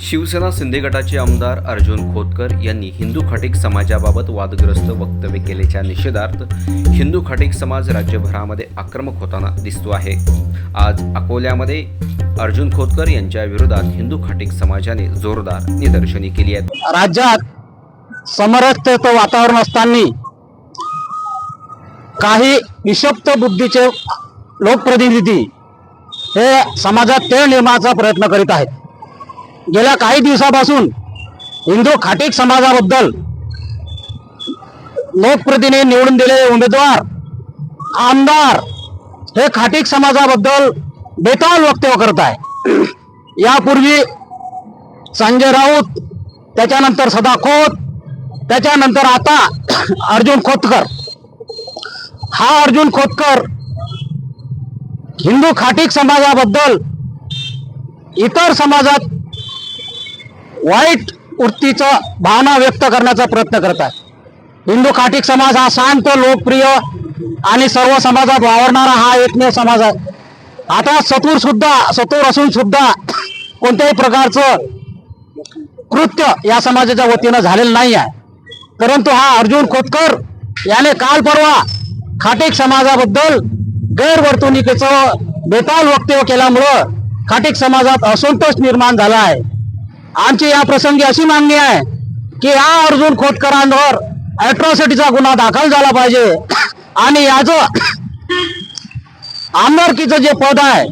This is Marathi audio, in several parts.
शिवसेना शिंदे गटाचे आमदार अर्जुन खोतकर यांनी हिंदू खाटिक समाजाबाबत वादग्रस्त वक्तव्य केल्याच्या निषेधार्थ हिंदू खाटिक समाज राज्यभरामध्ये आक्रमक होताना दिसतो आहे. आज अकोल्यामध्ये अर्जुन खोतकर यांच्या विरोधात हिंदू खाटिक समाजाने जोरदार निदर्शने केली आहेत. राज्यात समरसतेचं वातावरण असताना काही निशब्द बुद्धीचे लोकप्रतिनिधी हे समाजात तेळ निर्माणाचा प्रयत्न करीत आहेत. गेल्या काही दिवसापासून हिंदू खाटीक समाजाबद्दल लोकप्रतिनिधी निवडून दिलेले उमेदवार आमदार हे खाटीक समाजाबद्दल बेताल वक्तव्य करत आहे. यापूर्वी संजय राऊत त्याच्यानंतर सदा खोत त्याच्यानंतर आता अर्जुन खोतकर. हा अर्जुन खोतकर हिंदू खाटीक समाजाबद्दल इतर समाजात वाईट वृत्तीचा भावना व्यक्त करण्याचा प्रयत्न करत आहे. हिंदू खाटीक समाज हा शांत लोकप्रिय आणि सर्व समाजात वावरणारा हा एकमेव समाज आहे. आता सतूर सुद्धा सतूर असून सुद्धा कोणत्याही प्रकारचं कृत्य या समाजाच्या वतीनं झालेलं नाही आहे. परंतु हा अर्जुन खोतकर याने काल परवा खाटीक समाजाबद्दल गैरवर्तणुकीचं बेताल वक्तव्य केल्यामुळं खाटीक समाजात असंतोष निर्माण झाला आहे. आमची या प्रसंगी अशी मागणी आहे की या अर्जुन खोतकरांवर अॅट्रॉसिटीचा गुन्हा दाखल झाला पाहिजे. आणि याचं आमदारकीचं जे पद आहे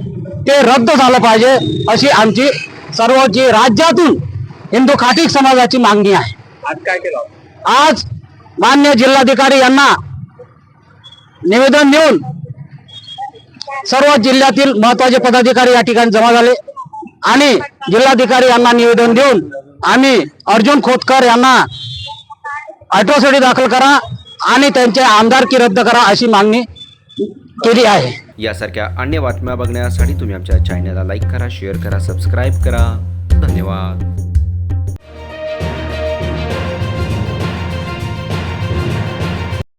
ते रद्द झालं पाहिजे अशी आमची सर्व जी राज्यातून हिंदू खाटीक समाजाची मागणी आहे. आज काय केलं? आज मान्य जिल्हाधिकारी यांना निवेदन देऊन सर्व जिल्ह्यातील महत्त्वाचे पदाधिकारी या ठिकाणी जमा झाले. आणि जिल्हाधिकारी यांना निवेदन देऊन आम्ही अर्जुन खोतकर यांना अट्रॉसिटी दाखल करा आणि त्यांचे आमदारकी रद्द करा अशी मागणी केली आहे. यासारख्या अन्य बातम्या बघण्यासाठी तुम्ही आमच्या चॅनलला लाईक करा शेअर करा सबस्क्राईब करा. धन्यवाद.